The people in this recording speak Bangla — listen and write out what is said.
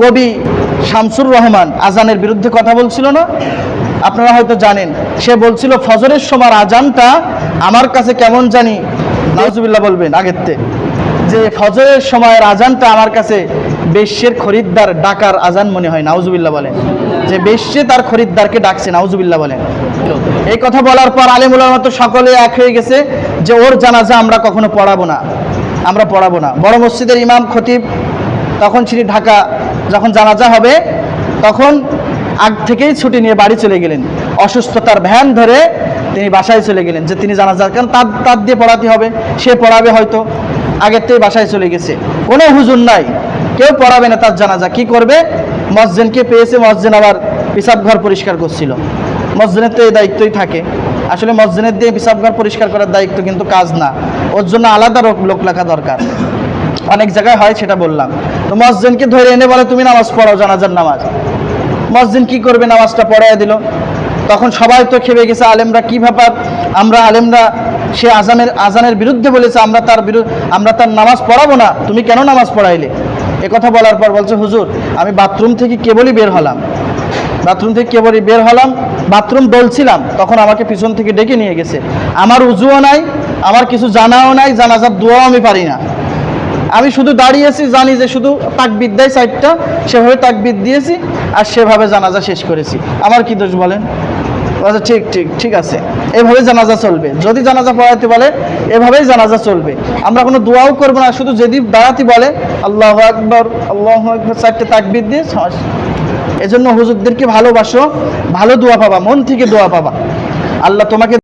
কবি শামসুর রহমান আজানের বিরুদ্ধে কথা বলছিল না? আপনারা হয়তো জানেন। সে বলছিল, ফজরের সময় আজানটা আমার কাছে কেমন জানি নাউজুবিল্লাহ বলবেন আগেরতে যে ফজরের সময়ের আজানটা আমার কাছে বেশ্যের খরিদ্দার ডাকার আজান মনে হয়, নাউজুবিল্লাহ বলেন। যে বেশ্যে তার খরিদ্দারকে ডাকছে, নাউজুবিল্লাহ বলেন। এই কথা বলার পর আলিমুল্লাহ মতো সকলে এক হয়ে গেছে যে ওর জানাজা আমরা কখনো পড়াবো না। আমরা পড়াবো না। বড় মসজিদের ইমাম খতিব, তখন তিনি ঢাকা যখন জানাজা হবে, তখন আগ থেকেই ছুটি নিয়ে বাড়ি চলে গেলেন। অসুস্থতার ভ্যান ধরে তিনি বাসায় চলে গেলেন, যে তিনি জানাজা, কারণ তার তার দিয়ে পড়াতে হবে, সে পড়াবে হয়তো, আগের থেকে বাসায় চলে গেছে। কোনো হুজুর নাই, কেউ পড়াবে না তার জানাজা। কি করবে? মসজিদকে পেয়েছে, মসজিদ আবার পিসাব ঘর পরিষ্কার করছিল। মসজিদের তো এই দায়িত্বই থাকে। আসলে মসজিদের দিয়ে ঘর পরিষ্কার করার দায়িত্ব কিন্তু কাজ না। ওর জন্য আলাদা লোক- লোক লেখা দরকার। অনেক জায়গায় হয় সেটা বললাম। তো মসজিদকে ধরে এনে বলে, তুমি নামাজ পড়াও জানাজার নামাজ। মসজিদ কি করবে? নামাজটা পড়ায় দিল। তখন সবাই তো খেপে গেছে, আলেমরা কি ব্যাপার? আমরা আলেমরা, সে আজানের আজানের বিরুদ্ধে বলেছে, আমরা তার বিরুদ্ধে আমরা তার নামাজ পড়াবো না। তুমি কেন নামাজ পড়াইলে? এ কথা বলার পর বলছে, হুজুর, আমি বাথরুম থেকে কেবলই বের হলাম। বাথরুম থেকে কেবলই বের হলাম, বাথরুম দলছিলাম তখন আমাকে পিছন থেকে ডেকে নিয়ে গেছে। আমার উজুও নাই, আমার কিছু জানাও নাই, জানাজার দোয়াও আমি পারি না। আমি শুধু দাঁড়িয়েছি, জানি যে শুধু তাকবিদ দেয় সাইডটা, সেভাবে তাকবিদ দিয়েছি আর সেভাবে জানাজা শেষ করেছি। আমার কি দোষ বলেন? আচ্ছা ঠিক ঠিক ঠিক আছে। এভাবে জানাজা চলবে। যদি জানাজা পড়াতে বলে, এভাবেই জানাজা চলবে। আমরা কোনো দোয়াও করব না, শুধু যদি দাঁড়াতে বলে, আল্লাহ আকবর আল্লাহ আকবর, চারটে তাকবিদ দিয়ে এজন্য হুজুরদেরকে ভালোবাসো, ভালো দোয়া পাবা, মন থেকে দোয়া পাবা। আল্লাহ তোমাকে